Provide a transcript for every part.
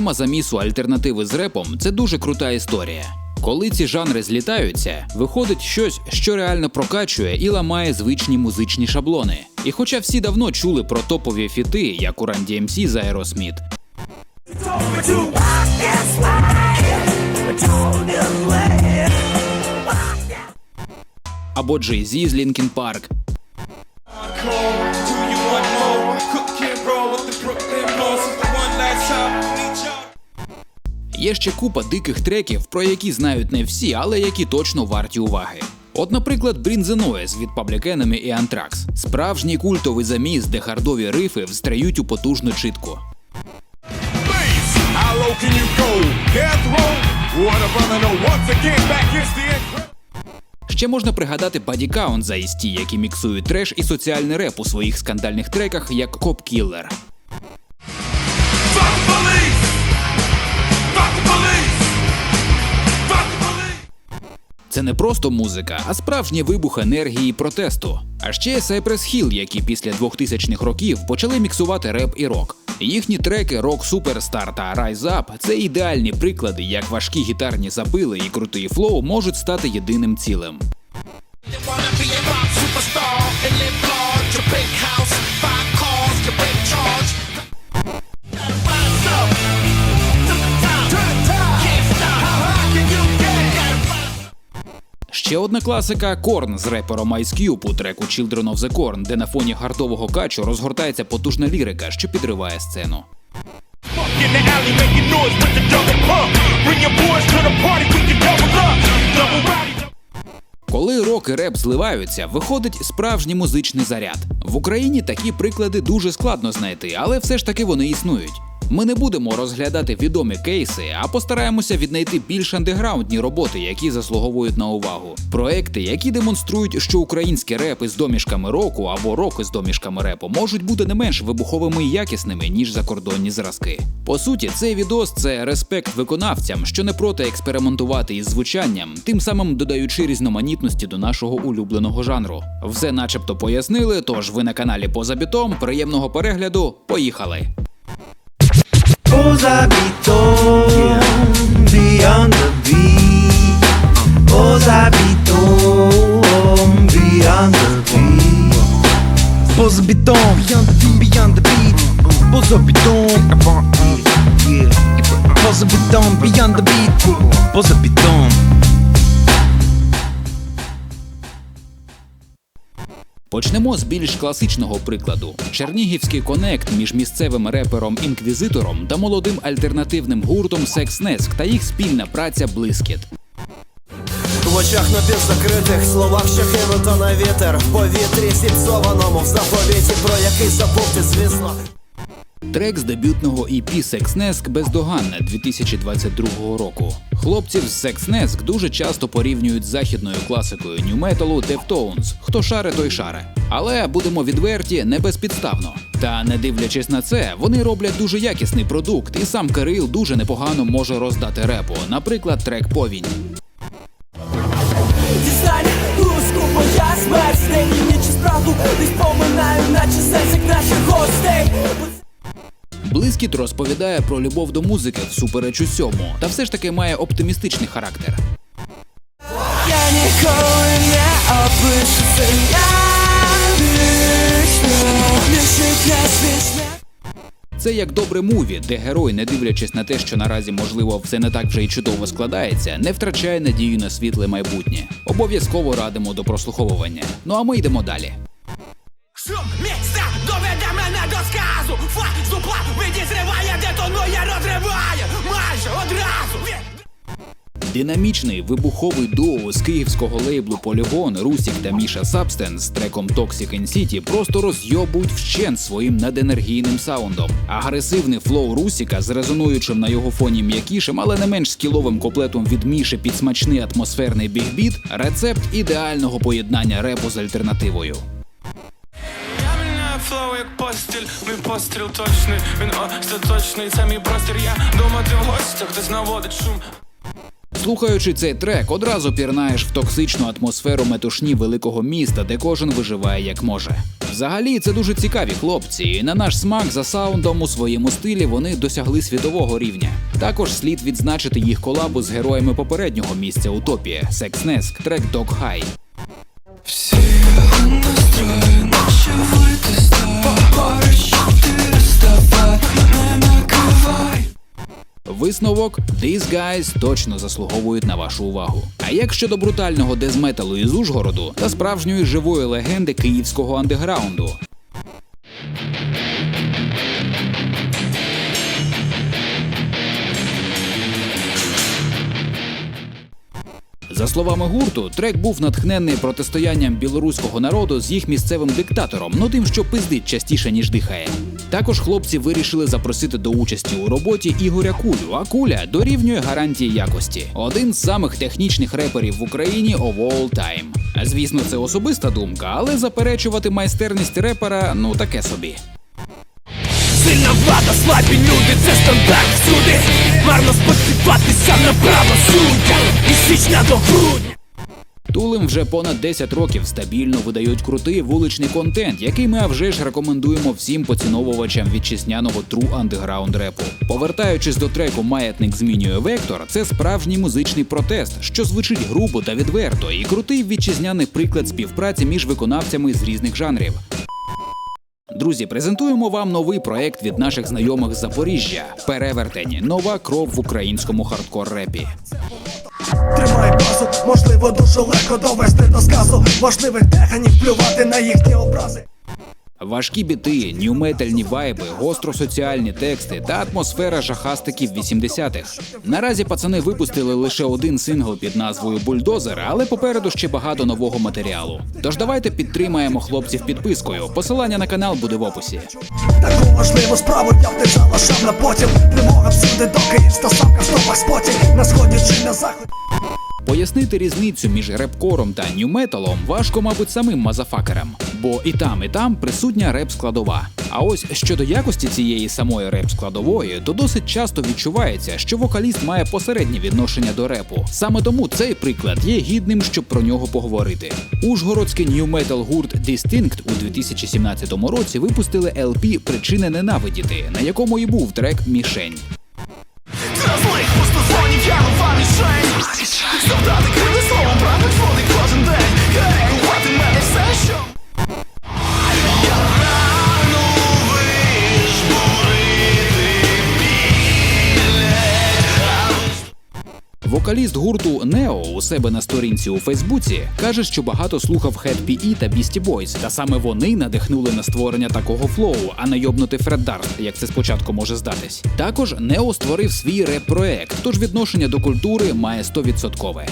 Тема замісу альтернативи з репом це дуже крута історія. Коли ці жанри злітаються, виходить щось, що реально прокачує і ламає звичні музичні шаблони. І хоча всі давно чули про топові фіти, як у Run DMC з Aerosmith, або Jay-Z з Linkin Park, Є ще купа диких треків, про які знають не всі, але які точно варті уваги. От, наприклад, Bring the Noise від Public Enemy і Anthrax. Справжній культовий заміс, де хардові рифи встрають у потужну incredible. Ще можна пригадати Body Count за Ice-T, які міксують треш і соціальний реп у своїх скандальних треках, як Cop Killer. Це не просто музика, а справжній вибух енергії і протесту. А ще Cypress Hill, які після 2000-х років почали міксувати реп і рок. Їхні треки Rock Superstar та Rise Up – це ідеальні приклади, як важкі гітарні запили і крутий флоу можуть стати єдиним цілим. Ще одна класика Корн з репером Ice Cube у треку Children of the Corn, де на фоні гартового качу розгортається потужна лірика, що підриває сцену. Коли рок і реп зливаються, виходить справжній музичний заряд. В Україні такі приклади дуже складно знайти, але все ж таки вони існують. Ми не будемо розглядати відомі кейси, а постараємося віднайти більш андеграундні роботи, які заслуговують на увагу. Проекти, які демонструють, що український реп із домішками року або рок із домішками репу можуть бути не менш вибуховими і якісними, ніж закордонні зразки. По суті, цей відос це респект виконавцям, що не проти експериментувати із звучанням, тим самим додаючи різноманітності до нашого улюбленого жанру. Все начебто пояснили, тож ви на каналі Поза бітом. Приємного перегляду. Поїхали! Aux habitants beyond the beat. Aux habitants beyond the beat. Aux habitants beyond the beat. Beyond the beat. Aux habitants. Yeah. Aux habitants beyond the beat. Aux habitants. Почнемо з більш класичного прикладу: Чернігівський конект між місцевим репером Інквізитором та молодим альтернативним гуртом Секс Неск та їх спільна праця Блискіт. В очах напівзакритих словах, що кинуто на вітер. В повітрі зіпсованому в заповіті, про який забув звісно Трек з дебютного EP Секснеск бездоганне 2022 року. Хлопців з Секснеск дуже часто порівнюють з західною класикою нью-металу Deftones. Хто шаре, той шаре. Але будемо відверті, не безпідставно. Та не дивлячись на це, вони роблять дуже якісний продукт, і сам Кирил дуже непогано може роздати репу. Наприклад, трек Повінь. Дізнання луску, моя смерть і ніч справду не споминаю, наче серце Блискіт розповідає про любов до музики всупереч усьому, та все ж таки має оптимістичний характер. Я ніколи не опишу це я вічно Лишить нас вічно Це як добре муві, де герой, не дивлячись на те, що наразі можливо все не так вже й чудово складається, не втрачає надію на світле майбутнє. Обов'язково радимо до прослуховування. Ну а ми йдемо далі. До сказу. Флаг зупла мені зриває, детонує, розриває. Майже одразу. Динамічний вибуховий дуо з київського лейблу Полігон Русік та Міша Сабстен з треком Toxic in City просто розйобують вщент своїм наденергійним саундом. Агресивний флоу Русіка з резонуючим на його фоні м'якішим, але не менш скіловим коплетом від Міші під смачний атмосферний бігбіт рецепт ідеального поєднання репу з альтернативою. Флоу як постіль, мій постріл точний, він остаточний, це мій простір, я дома ти в гостях, хтось наводить шум. Слухаючи цей трек, одразу пірнаєш в токсичну атмосферу метушні великого міста, де кожен виживає як може. Взагалі, це дуже цікаві хлопці, і на наш смак за саундом у своєму стилі вони досягли світового рівня. Також слід відзначити їх колабу з героями попереднього місця Утопія Секснеск, трек Dog High. Висновок These Guys точно заслуговують на вашу увагу. А як щодо брутального дезметалу із Ужгороду та справжньої живої легенди київського андеграунду? За словами гурту, трек був натхнений протистоянням білоруського народу з їх місцевим диктатором, ну тим, що пиздить частіше ніж дихає. Також хлопці вирішили запросити до участі у роботі Ігоря Кулю, а куля дорівнює гарантії якості. Один з самих технічних реперів в Україні of all time. Звісно, це особиста думка, але заперечувати майстерність репера ну таке собі. Сильна влада, слабі люди, це стандарт всюди Марно сподіватися на правосуддя І січня до грудня Тулим вже понад 10 років стабільно видають крутий вуличний контент, який ми а вже ж рекомендуємо всім поціновувачам вітчизняного true андеграунд репу. Повертаючись до треку Маятник змінює вектор, це справжній музичний протест, що звучить грубо та відверто, і крутий вітчизняний приклад співпраці між виконавцями з різних жанрів. Друзі, презентуємо вам новий проект від наших знайомих з Запоріжжя Перевертень. Нова кров в українському хардкор репі. Тримай базу, можливо, дуже легко довести до сказу важливих технік плювати на їхні образи. Важкі біти, нью-метальні вайби, гостро-соціальні тексти та атмосфера жахастиків 80-х. Наразі пацани випустили лише один сингл під назвою Бульдозер, але попереду ще багато нового матеріалу. Тож давайте підтримаємо хлопців підпискою. Посилання на канал буде в описі. Таку важливу справу я не залишав на потім. Тривога всюди, доки інста самка в нових споті. На сході чи на заході. Пояснити різницю між репкором та нью-металом важко, мабуть, самим мазафакерам, бо і там, і там присутня реп-складова. А ось щодо якості цієї самої реп-складової, то досить часто відчувається, що вокаліст має посереднє відношення до репу. Саме тому цей приклад є гідним, щоб про нього поговорити. Ужгородський нью-метал гурт Distinct у 2017 році випустили LP Причини ненавидіти, на якому і був трек Мішень. Мішень Вокаліст гурту Нео у себе на сторінці у Фейсбуці каже, що багато слухав Head P.E. та Beastie Boys, та саме вони надихнули на створення такого флоу, а не йобнути Фред Дарст, як це спочатку може здатись. Також Нео створив свій реп-проект, тож відношення до культури має 100%.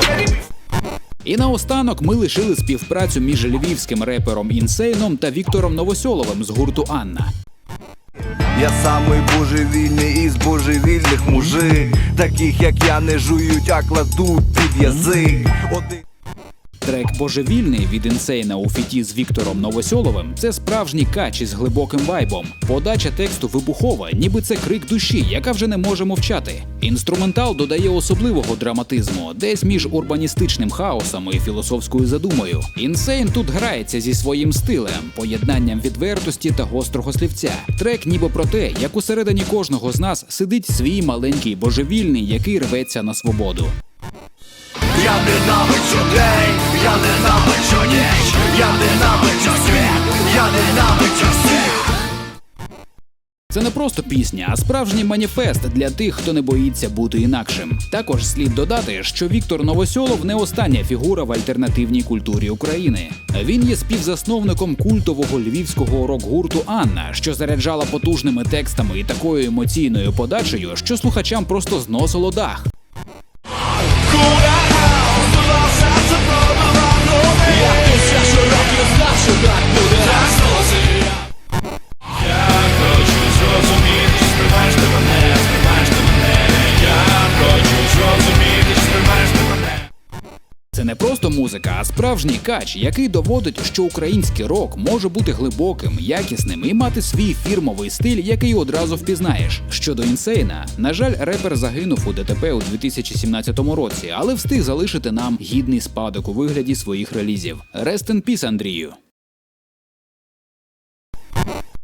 Everyone І наостанок ми лишили співпрацю між львівським репером Інсейном та Віктором Новосьоловим з гурту Анна. Я самий божевільний із божевільних мужик, таких як я не жують, а кладуть під язик. Трек Божевільний від інсейна у фіті з Віктором Новосьоловим це справжній кач із глибоким вайбом. Подача тексту вибухова, ніби це крик душі, яка вже не може мовчати. Інструментал додає особливого драматизму, десь між урбаністичним хаосом і філософською задумою. Інсейн тут грається зі своїм стилем, поєднанням відвертості та гострого слівця. Трек ніби про те, як усередині кожного з нас сидить свій маленький божевільний, який рветься на свободу. Я ненавиджу Це не просто пісня, а справжній маніфест для тих, хто не боїться бути інакшим. Також слід додати, що Віктор Новосьолов не остання фігура в альтернативній культурі України. Він є співзасновником культового львівського рок-гурту Анна, що заряджала потужними текстами і такою емоційною подачею, що слухачам просто зносило дах. Не просто музика, а справжній кач, який доводить, що український рок може бути глибоким, якісним і мати свій фірмовий стиль, який одразу впізнаєш. Щодо інсейна, на жаль, репер загинув у ДТП у 2017 році, але встиг залишити нам гідний спадок у вигляді своїх релізів. Rest in peace, Андрію.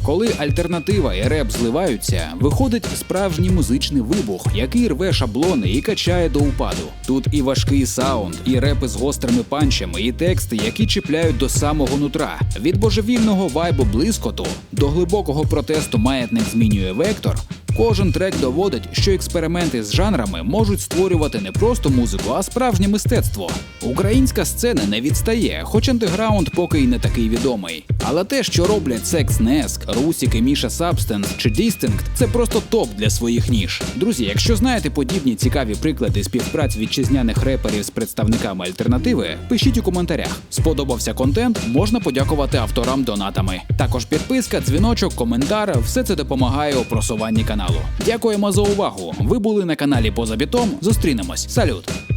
Коли альтернатива і реп зливаються, виходить справжній музичний вибух, який рве шаблони і качає до упаду. Тут і важкий саунд, і репи з гострими панчами, і тексти, які чіпляють до самого нутра. Від божевільного вайбу блискоту до глибокого протесту маятник змінює вектор. Кожен трек доводить, що експерименти з жанрами можуть створювати не просто музику, а справжнє мистецтво. Українська сцена не відстає, хоч андеграунд поки й не такий відомий. Але те, що роблять Секс Неск, Русік і Міша Сабстенс чи Дістинкт, це просто топ для своїх ніж. Друзі, якщо знаєте подібні цікаві приклади співпраць вітчизняних реперів з представниками альтернативи, пишіть у коментарях. Сподобався контент, можна подякувати авторам донатами. Також підписка, дзвіночок, коментар все це допомагає у просуванні каналу. Дякуємо за увагу. Ви були на каналі Поза Бітом. Зустрінемось. Салют!